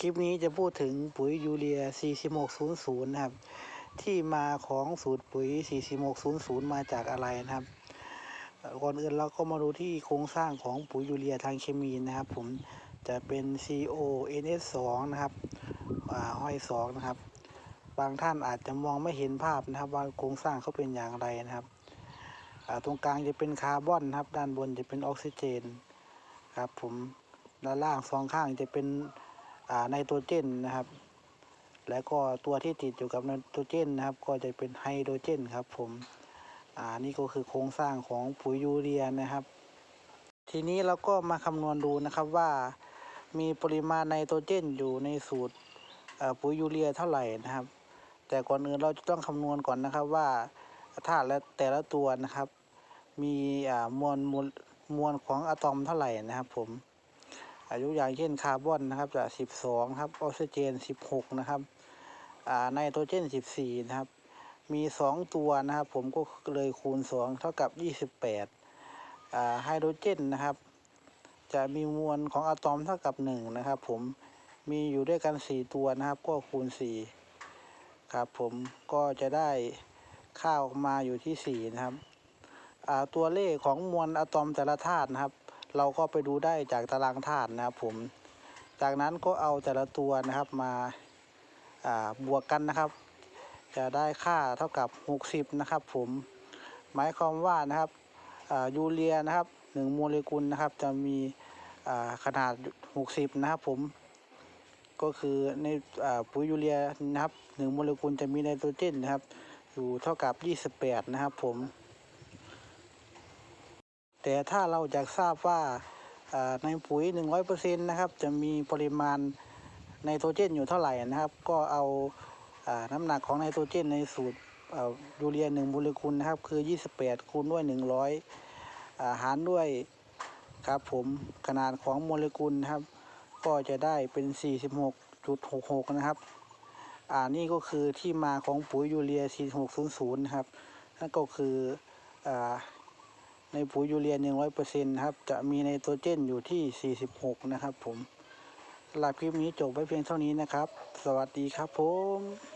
คลิปนี้จะพูดถึงปุ๋ยยูเรีย 4600 นะครับ ที่มาของสูตรปุ๋ย 4600 มาจากอะไรนะครับ ก่อนอื่นเราก็มาดูที่โครงสร้างของปุ๋ยยูเรียทางเคมีนะครับผมจะเป็น CONS2 นะครับอ่าห้อย 2 นะครับ บางท่านอาจจะมองไม่เห็นภาพนะครับ ว่าโครงสร้างเขาเป็นอย่างไรนะครับ ตรงกลางจะเป็นคาร์บอนนะครับ ด้านบนจะเป็นออกซิเจนครับผม ด้านล่างสองข้างจะเป็น ไนโตรเจนนะครับ แล้วก็ตัวที่ติดอยู่กับไนโตรเจนนะครับ ก็จะเป็นไฮโดรเจนครับ ผมอ่านี่ก็คือโครงสร้างของปุ๋ยยูเรียนะครับ ทีนี้เราก็มาคำนวณดูนะครับว่า มีปริมาณไนโตรเจนอยู่ในสูตรปุ๋ยยูเรียเท่าไหร่นะครับ แต่ก่อนอื่นเราจะต้องคำนวณก่อนนะครับว่าธาตุและแต่ละตัวนะครับ มีมวลมวลมวลของอะตอมเท่าไหร่นะครับ ผม อายุอย่างเช่นคาร์บอนนะครับจะ 12 ครับออกซิเจน 16 นะครับไนโตรเจน 14 นะครับ มี 2 ตัวนะครับ ผมก็เลยคูณ 2 เท่ากับ 28ไฮโดรเจนนะครับ จะมีมวลของอะตอมเท่ากับ 1 นะครับ ผมมีอยู่ด้วยกัน 4 ตัวนะครับ ก็คูณ 4 ครับ ผมก็จะได้ค่าออกมาอยู่ที่ 4 นะครับตัวเลขของมวลอะตอมแต่ละธาตุนะครับ เราก็ไปดูได้จากตารางธาตุนะครับผมจากนั้นก็เอาแต่ละตัวนะครับมาบวกกันนะครับ จะได้ค่าเท่ากับ 60 นะครับผมหมายความว่านะครับยูเรียนะครับ1โมเลกุลนะครับจะมีอ่าขนาด 60 นะครับผมก็คือในอปุ๋ยยูเรียนะครับ1โมเลกุลจะมีไนโตรเจนนะครับอยู่เท่ากับ 28 นะครับผม แต่ถ้าเราอยากทราบว่าในปุ๋ย 100%นะครับ จะมีปริมาณไนโตรเจนอยู่เท่าไหร่นะครับ ก็เอาน้ำหนักของไนโตรเจนในสูตรยูเรีย1โมเลกุลนะครับ คือ 28 คูณด้วย 100 หารด้วยครับผมขนาดของโมเลกุลนะครับ ก็จะได้เป็น 46.66 นะครับ อ่านี่ก็คือที่มาของปุ๋ยยูเรีย 4600 นะครับนั่นก็คืออ่า ในปุ๋ยยูเรีย100%นะครับ จะมีไนโตรเจนอยู่ที่ 46 นะครับผมสำหรับคลิปนี้จบไว้เพียงเท่านี้นะครับ สวัสดีครับผม